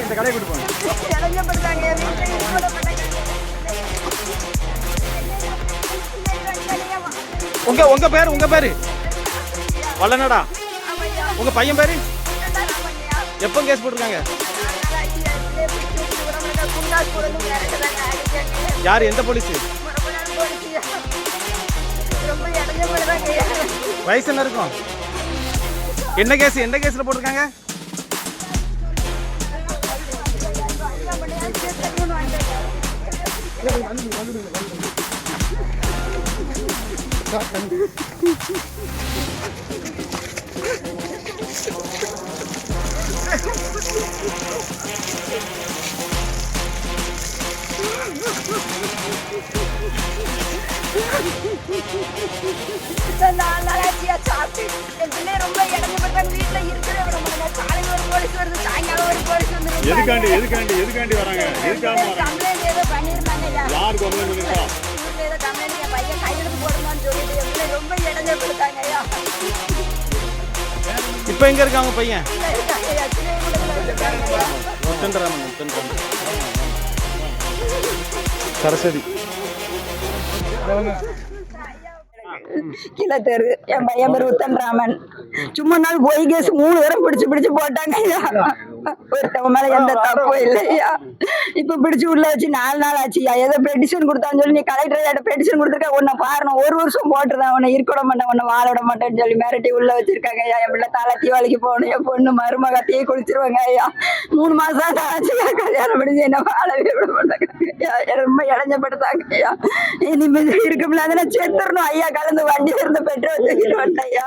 இந்த கடையை கூட்டு போங்க இளைஞப்படுத்தாங்க உங்க உங்க பேர் உங்க பேரு? வல்லனடா உங்க பையன் பேரு? எப்போ கேஸ் போட்டிருக்காங்க? யார்? எந்த போலீஸ்? வயசு என்ன இருக்கும்? என்ன கேஸ் எந்த கேஸ்ல போட்டிருக்காங்க? இந்த நாலு நாளாச்சியா சாப்பிட்டு என் பிள்ளை ரொம்ப இடைஞ்சப்பட்டாங்க வீட்டுல இருக்கிற விட மாட்டாங்க காலையில் ஒரு போலீஸ் வருது சாயங்காலம் ஒரு போலீஸ் வந்து எதுக்காண்டி எதுக்காண்டி எதுக்காண்டி வராங்க? எதுக்காக வராங்க. கம்ப்ளைண்ட் ஏதோ பண்ணியிருந்தாங்க ஐயா. யார் கம்ப்ளைண்ட் பண்ணிருக்கா வீட்டுல ஏதோ கம்ப்ளைண்ட் என் பையன் கையெழுத்து போடுமான்னு சொல்லிட்டு என் பிள்ளை ரொம்ப இடைஞ்சப்படுத்தாங்க ஐயா இப்போ எங்க இருக்காங்க பையன்? முத்தன்ராமன் சரஸ்வதி. கீழே தெரு என் பையன் பேர் உத்தன்ராமன். சும்மா நாள் போய் கேஸ் மூணு தடவை பிடிச்சு பிடிச்சு போட்டாங்க. ஒருத்தவங்க மேல எந்த தப்பும் இல்லையா? இப்ப பிடிச்சு உள்ள வச்சு நாலு நாள் ஆச்சுயா? ஏதோ பெட்டிஷன் கொடுத்தான்னு சொல்லி நீ கலெக்டர் பெட்டிஷன் கொடுத்துருக்க உன்னை பாருங்க ஒரு வருஷம் போட்டுருந்தேன் உன்னை இருக்க மாட்டேன் உன்னை வாழ மாட்டேன்னு சொல்லி மிரட்டி உள்ள வச்சிருக்காங்க ஐயா. என் பிள்ளை தலை தீவாளிக்கு போகணும் என் பொண்ணு மருமக தீ குளிச்சிருவாங்க ஐயா. மூணு மாசம் தான் ஆச்சுயா கல்யாணம் முடிஞ்சு என்ன வாழவே விட மாட்டாங்க ரொம்ப இளைஞப்படுத்தாங்க ஐயா. இனிமேல் இருக்க முடியாதுன்னா செத்துறணும் ஐயா. கலந்து வண்டியில இருந்து பெட்ரோல் தூக்கிட்டு வந்துட்டேன் ஐயா.